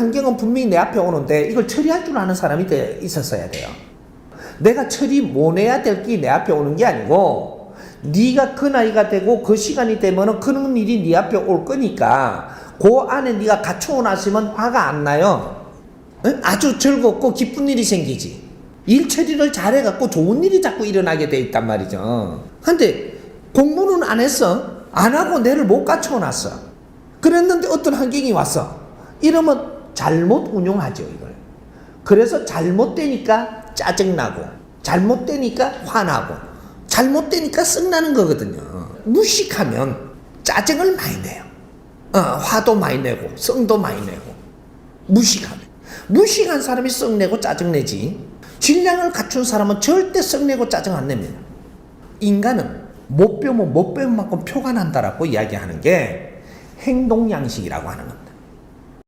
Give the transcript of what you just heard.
환경은 분명히 내 앞에 오는데 이걸 처리할 줄 아는 사람이 돼- 있었어야 돼요. 내가 처리 못 해야 될 게 내 앞에 오는 게 아니고 네가 그 나이가 되고 그 시간이 되면은 그런 일이 네 앞에 올 거니까 그 안에 네가 갖추고 나시면 화가 안 나요. 응? 아주 즐겁고 기쁜 일이 생기지. 일 처리를 잘해갖고 좋은 일이 자꾸 일어나게 돼 있단 말이죠. 근데 공부는 안 했어. 안 하고 내를 못 갖춰놨어. 그랬는데 어떤 환경이 왔어. 이러면 잘못 운용하죠, 이걸. 그래서 잘못되니까 짜증나고, 잘못되니까 화나고, 잘못되니까 쓱나는 거거든요. 무식하면 짜증을 많이 내요. 어, 화도 많이 내고, 성도 많이 내고. 무식하면. 무식한 사람이 썩내고 짜증내지. 질량을 갖춘 사람은 절대 썩내고 짜증 안 냅니다. 인간은 못 배우면 못 배운 만큼 표가 난다라고 이야기하는 게 행동 양식이라고 하는 겁니다.